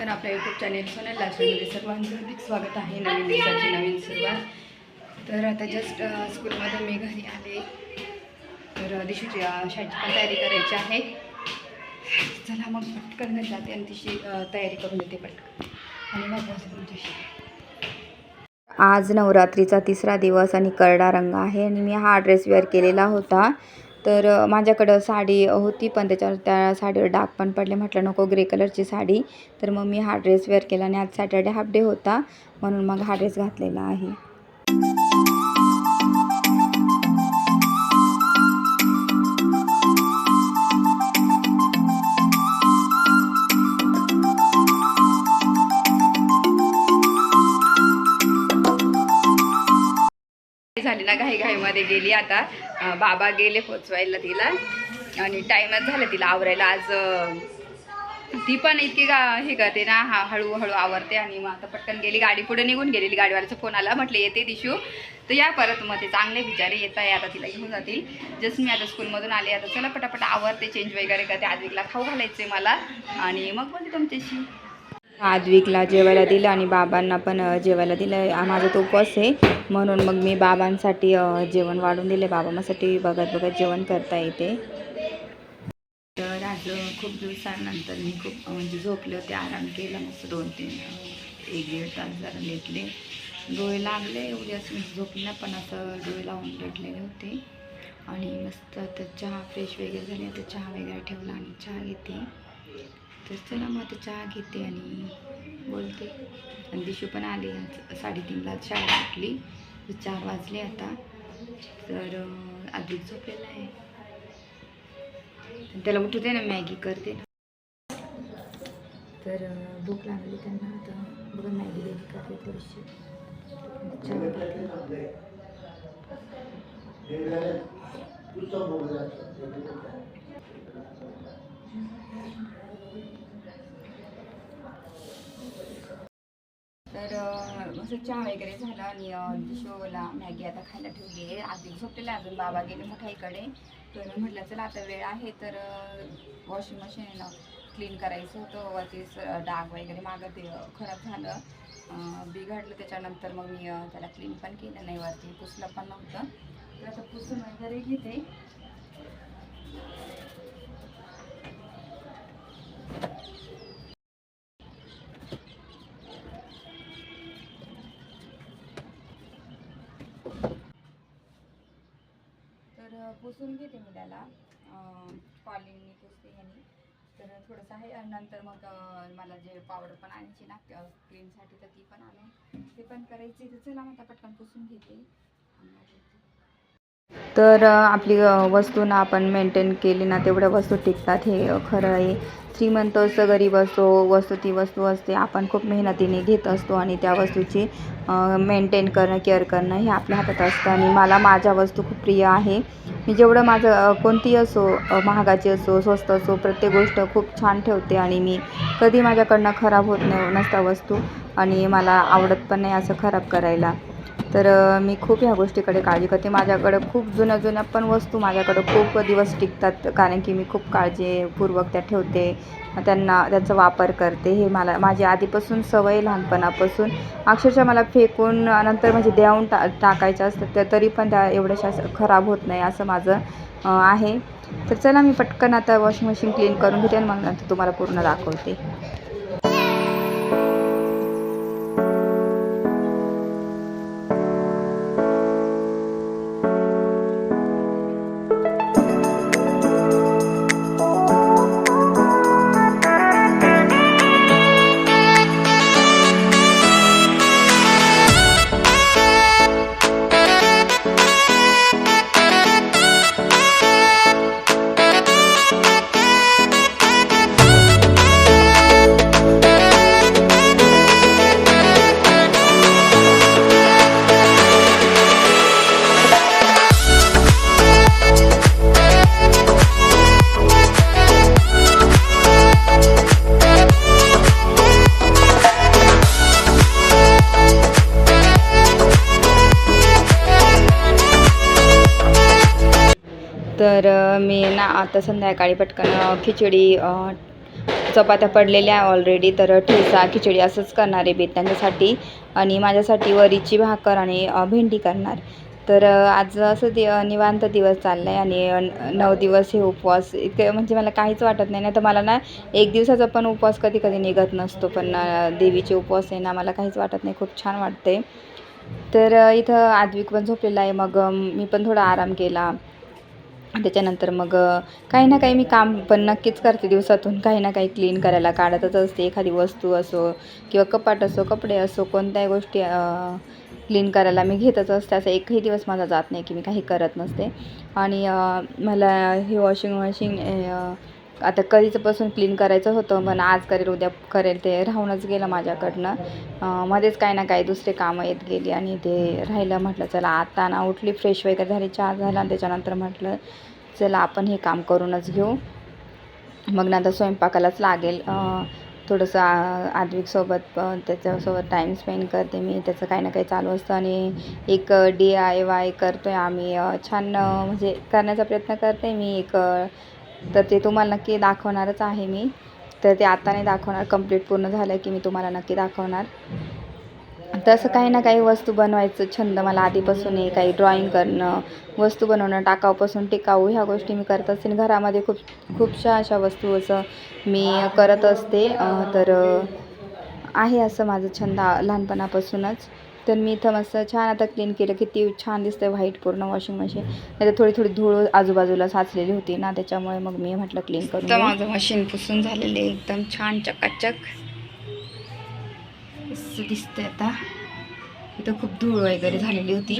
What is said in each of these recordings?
नमस्कार आपल्या YouTube channel Sonal लाजमध्ये सर्वांचं हार्दिक स्वागत आहे. नवीन दिवसाची नवीन सुरुवात. तर आता जस्ट स्कूलमध्ये मी घरी आले. तर दिशूची शाळेची पण तयारी करायची आहे. चला मग पटकन घरी जाते आणि तिची तयारी करून देते पटकन. आणि मग तुमच्याशी. आज नवरात्रीचा तिसरा दिवस आणि करडा रंग आहे आणि मी हा ड्रेस वेअर केलेला होता. तर माझ्याकडं साडी होती पण त्याच्यावर त्या साडीवर डाग पण पडले. म्हटलं नको ग्रे कलरची साडी. तर मग मी हा ड्रेस वेअर केला आणि आज सॅटर्डे हाफ डे होता म्हणून मग हा ड्रेस घातलेला आहे. झाली ना घाई घाईमध्ये गेली आता. बाबा गेले पोचवायला तिला. आणि टाईमच झाला तिला आवरायला. आज ती पण इतकी गा हे करते ना हा हळूहळू आवरते आणि मग आता पटकन गेली. गाडी पुढे निघून गेलेली. गाडीवाल्याचा फोन आला. म्हटलं येते दिशू. तर या परत मग ते चांगले बिचारे येत आहे. आता तिला घेऊन जातील. जस्ट मी आता स्कूलमधून आले. आता चला पटापट आवरते. चेंज वगैरे करते. आजवीकला खाऊ घालायचे मला. आणि मग बोलते तुमच्याशी. आद्विकला जेवायला दिलं आणि बाबांना पण जेवायला दिलं. माझा तो उपवास आहे. म्हणून मग मी बाबांसाठी जेवण वाढून दिले. बाबांसाठी बघत बघत जेवण करता येते. तर आज खूप दिवसानंतर मी खूप म्हणजे झोपले होते. आराम केला मस्त दोन तीन एक दीड तास जरा लेटले. डोळे लागले एवढे असं झोपले ना पण असं डोळे लावून लेटलेले होते. आणि मस्त आता चहा फ्रेश वगैरे झाली. आता चहा वगैरे ठेवला आणि चहा घेते. तर चला मग आता चहा घेते आणि बोलते. आणि दिशू पण आली साडेतीनला शाळा सुटली. चार वाजले आता. तर आधीच झोपलेला आहे. त्याला उठू दे ना मॅगी करते ना. तर भूक लागली त्यांना. आता बघा मॅगी वगैरे करते थोडीशी. चहा घेते. तर असं चहा वगैरे झाला आणि शोला मॅगी आता खायला ठेवली आहे. आधी झोपलेला आहे अजून बाबा गेले मोठ्याईकडे तर म्हटलं चला आता वेळ आहे. तर वॉशिंग मशीन क्लीन करायचं होतं. वरती डाग वगैरे मागं ते खराब झालं. बिघडलं. त्याच्यानंतर मग मी त्याला क्लीन पण केलं नाही. वरती पुसलं पण नव्हतं. तर आता पुसून वगैरे घेते तर अ, पुसून घेते मी त्याला कॉलिंगनी पुसते ह्यानी. तर थोडंसं आहे. आणि नंतर मग मला जे पावडर पण आणायची ना क्रीमसाठी तर ती पण आणून ते पण करायची. तर चला मग आता पटकन पुसून घेते. आणि तर आपली वस्तू ना आपण मेंटेन केली ना तेवढ्या वस्तू टिकतात हे खरं आहे. श्रीमंत असो गरीब असो वस्तू ती वस्तू असते आपण खूप मेहनतीने घेत असतो आणि त्या वस्तूची मेंटेन करणं केअर करणं हे आपल्या हातात असतं आणि मला माझ्या वस्तू खूप प्रिय आहे. मी जेवढं माझं कोणती कोणतीही असो महागाची असो स्वस्त असो प्रत्येक गोष्ट खूप छान ठेवते आणि मी कधी माझ्याकडनं खराब होत नाही नसता वस्तू आणि मला आवडत पण नाही असं खराब करायला. तर मी खूप ह्या गोष्टीकडे काळजी करते. माझ्याकडं खूप जुन्या जुन्या पण वस्तू माझ्याकडं खूप दिवस टिकतात. कारण की मी खूप काळजीपूर्वक त्या ठेवते. त्यांना त्यांचा वापर करते. हे मला माझी आधीपासून सवय लहानपणापासून. अक्षरशः मला फेकून नंतर म्हणजे देऊन टा टाकायचं असतं त्या तरी पण त्या एवढ्याशा असं खराब होत नाही असं माझं आहे. तर चला मी पटकन आता वॉशिंग मशीन क्लीन करून घेते आणि मग नंतर तुम्हाला पूर्ण दाखवते. तर मी ना आता संध्याकाळी पटकन खिचडी चपात्या पडलेल्या आहे ऑलरेडी तर ठेचा खिचडी असंच करणार आहे बेत त्यांच्यासाठी. आणि माझ्यासाठी वरीची भाकर आणि भेंडी करणार. तर आज असं दि निवांत दिवस चालला आहे आणि नऊ दिवस हे उपवास इतके म्हणजे मला काहीच वाटत नाही. ना तर मला ना एक दिवसाचा पण उपवास कधी कधी निघत नसतो. पण देवीचे उपवास आहे ना मला काहीच वाटत नाही. खूप छान वाटते तर इथं आद्विक पण झोपलेला आहे. मग मी पण थोडा आराम केला. त्याच्यानंतर मग काही ना काही मी काम पण नक्कीच करते दिवसातून. काही ना काही क्लीन करायला काढतच असते. एखादी वस्तू असो किंवा कपाट असो कपडे असो कोणत्याही गोष्टी क्लीन करायला मी घेतच असते. असं एकही दिवस माझा जात नाही की मी काही करत नसते. आणि मला हे वॉशिंग मशीन आता कधीचपासून क्लीन करायचं होतं पण आज करेल उद्या करेल ते राहूनच गेलं माझ्याकडनं. मध्येच काही ना काही दुसरे कामं येत गेली आणि ते राहिलं. म्हटलं चला आता ना उठली फ्रेश वगैरे झाली चहा झाला आणि त्याच्यानंतर म्हटलं चला आपण हे काम करूनच घेऊ. मग नंतर स्वयंपाकालाच लागेल. थोडंसं आद्विकसोबत त्याच्यासोबत टाईम स्पेंड करते मी. त्याचं काही ना काही चालू असतं आणि एक डी आय वाय करतो आहे आम्ही. छान म्हणजे करण्याचा प्रयत्न करते मी. एक तर ते तुम्हाला नक्की दाखवणारच आहे मी. तर ते आता नाही दाखवणार कंप्लीट पूर्ण झालं की मी तुम्हाला नक्की दाखवणार. तसं काही ना काही वस्तू बनवायचं छंद मला आधीपासून आहे काही ड्रॉइंग करणं वस्तू बनवणं टाकाऊपासून टिकाऊ ह्या गोष्टी मी करत असते. आणि घरामध्ये खूप खूपशा अशा वस्तू असं मी करत असते. तर आहे असं माझं छंद लहानपणापासूनच. तर मी इथं मस्त छान आता क्लीन केलं. किती छान दिसतं व्हाईट पूर्ण वॉशिंग मशीन नाही तर थोडी थोडी धूळ आजूबाजूला साचलेली होती ना त्याच्यामुळे मग मी म्हटलं क्लीन करून. माझं मशीन पुसून झालेले एकदम छान चकाचक. दिसतंय आता. इथं खूप धूळ वगैरे झालेली होती.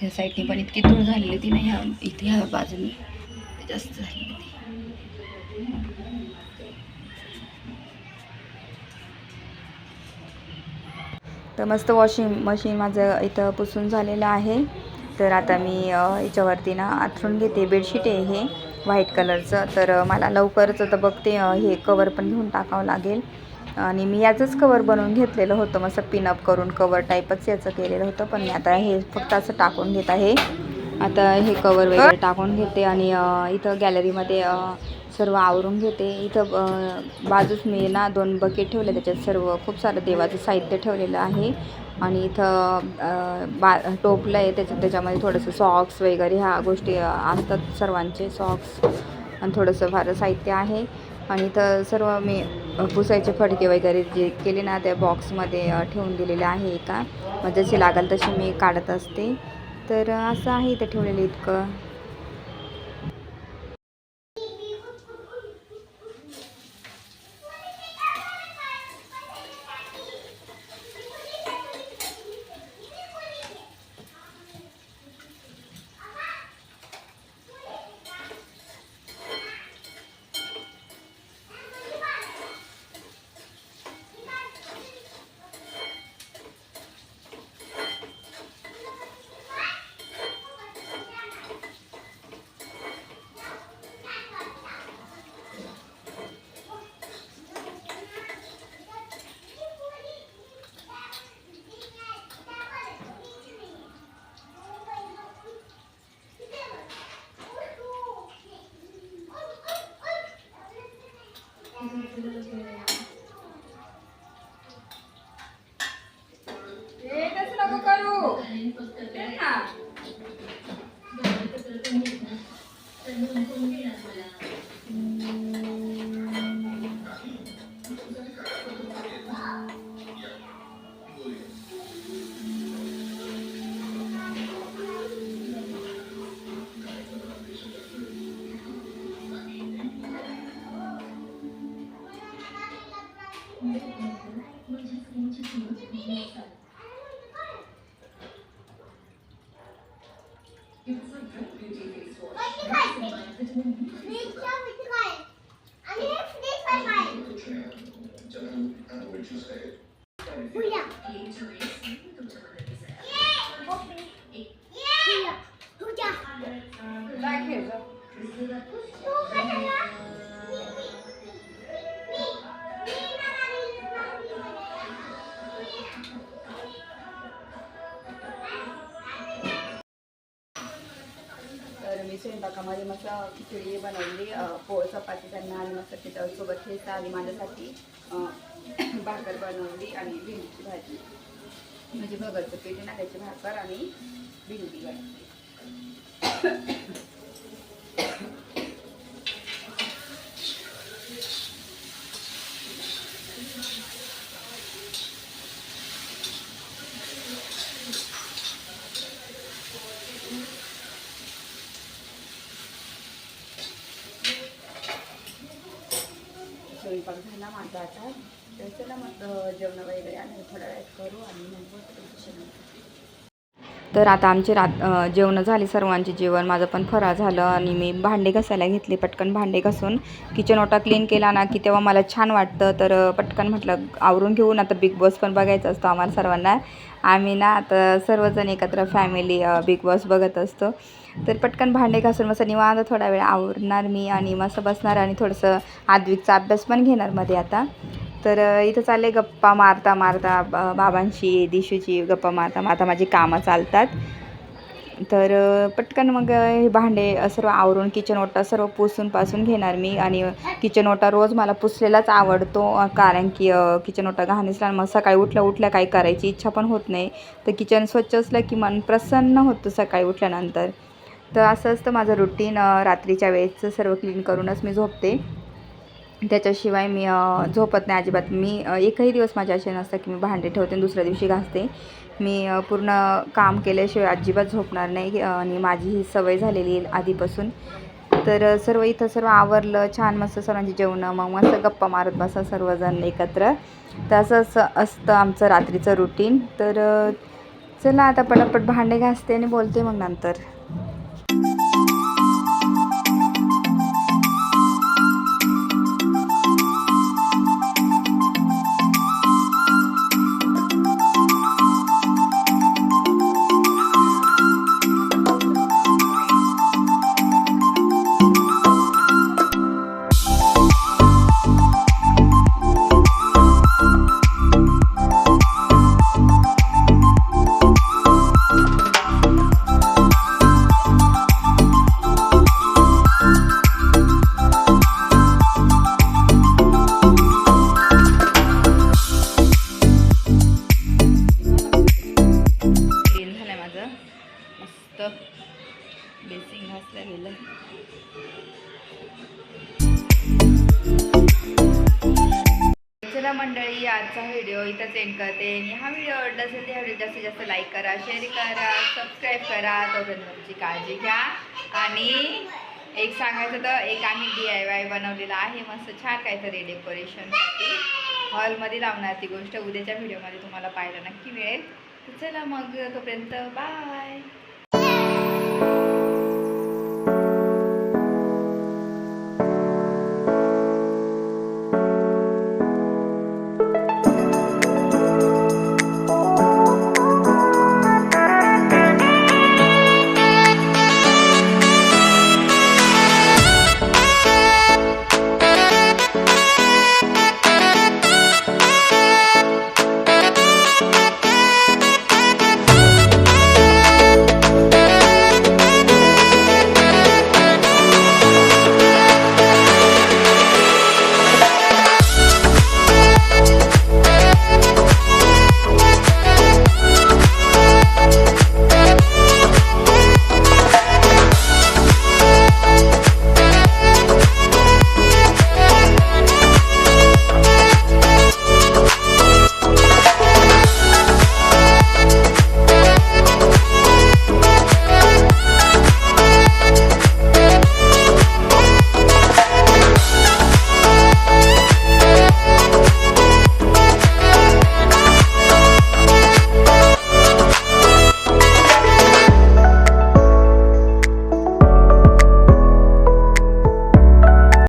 ह्या साईडने पण इतकी धूळ झालेली होती ना ह्या इथे ह्या बाजूने. जास्त झालेली होती. तर मस्त वॉशिंग मशीन माझं इथं पुसून झालेलं आहे. तर आता मी याच्यावरती ना आथरून घेते. बेडशीट आहे हे व्हाईट कलरचं. तर मला लवकरच आता बघते हे कवर पण घेऊन टाकावं लागेल. आणि मी याचंच कवर बनवून घेतलेलं होतं. मस्त पिनअप करून कवर टाईपच याचं केलेलं होतं. पण मी आता हे फक्त असं टाकून घेत आहे. आता हे कवर वगैरे टाकून घेते आणि इथं गॅलरीमध्ये सर्व आवरून घेते. इथं बाजूच बाजूस मी ना दोन बकेट ठेवले त्याच्यात सर्व खूप सारं देवाचं साहित्य ठेवलेलं आहे. आणि इथं बा टोपलं आहे त्याच्यात त्याच्यामध्ये थोडंसं सॉक्स वगैरे ह्या गोष्टी असतात सर्वांचे सॉक्स आणि थोडंसं फार साहित्य आहे. आणि इथं सर्व मी पुसायचे फडके वगैरे जे केले ना त्या बॉक्समध्ये ठेवून दिलेले आहे एका. मग जशी लागेल तशी मी काढत असते. तर असं आहे इथं ठेवलेलं इतकं. स्वयंपाकामध्ये मस्त खिचडी बनवली पो चपाती त्यांना आणि मस्त सोबत ठेचा आणि माझ्यासाठी भाकर बनवली आणि भेंडीची भाजी. म्हणजे भगरचं पीठ ना त्याची भाकर आणि भेंडी बनवली. स्वयंपाक झाला माझा आता. तर चला मग जेवण वगैरे आणि थोड्या वेळात करू आणि मग बोलतो तर आता आमचे रात जेवणं झाली सर्वांचे जेवण. माझं पण फराळ झालं आणि मी भांडे घासायला घेतले पटकन भांडे घासून. किचन ओटा क्लीन केला ना की तेव्हा मला छान वाटतं. तर पटकन म्हटलं आवरून घेऊन आता बिग बॉस पण बघायचा असतो आम्हाला सर्वांना. आम्ही ना आता सर्वजण एकत्र फॅमिली बिग बॉस बघत असतो. तर पटकन भांडे घासून मस्त निवांत थोडा वेळ आवरणार मी आणि मस्त बसणार आणि थोडंसं आद्विकचा अभ्यास पण घेणार मध्ये आता. तर इथं चालले गप्पा मारता मारता बाबांशी दिशूची गप्पा मारता मारता माझी कामं चालतात. तर पटकन मग हे भांडे सर्व आवरून किचन ओटा सर्व पुसून पासून घेणार मी आणि किचन ओटा रोज मला पुसलेलाच आवडतो कारण की किचन ओटा घाण दिसला मग सकाळी उठल्या उठल्या काही करायची इच्छा पण होत नाही. तर किचन स्वच्छ असलं की मन प्रसन्न होतं सकाळी उठल्यानंतर. तर असं असतं माझं रुटीन रात्रीच्या वेळेचं सर्व क्लीन करूनच मी झोपते. त्याच्याशिवाय मी झोपत नाही अजिबात. मी एकही दिवस माझ्या असे नसतं की मी भांडे ठेवते आणि दुसऱ्या दिवशी घासते. मी पूर्ण काम केल्याशिवाय अजिबात झोपणार नाही आणि माझी ही सवय झालेली आहे आधीपासून. तर सर्व इथं सर्व आवरलं छान मस्त सर्वांची जेवणं मग मस्त गप्पा मारत बसा सर्वजण एकत्र. तर असं असं असतं आमचं रात्रीचं रुटीन तर चला आता पटापट भांडे घासते आणि बोलते मग नंतर. बेसिंग घासलं गेलं चला मंडळी आजचा व्हिडिओ इथंच एंड करते. आणि हा व्हिडिओ आवडला असेल तर हा व्हिडिओ जास्तीत जास्त लाईक करा शेअर करा सबस्क्राईब करा. तोपर्यंत तुमची काळजी घ्या. आणि एक सांगायचं तर एक आम्ही डी आय वाय बनवलेला आहे. मस्त छान काहीतरी डेकोरेशनसाठी हॉलमध्ये लावणार ती गोष्ट. उद्याच्या व्हिडिओमध्ये तुम्हाला पाहायला नक्की मिळेल. चला मग तोपर्यंत बाय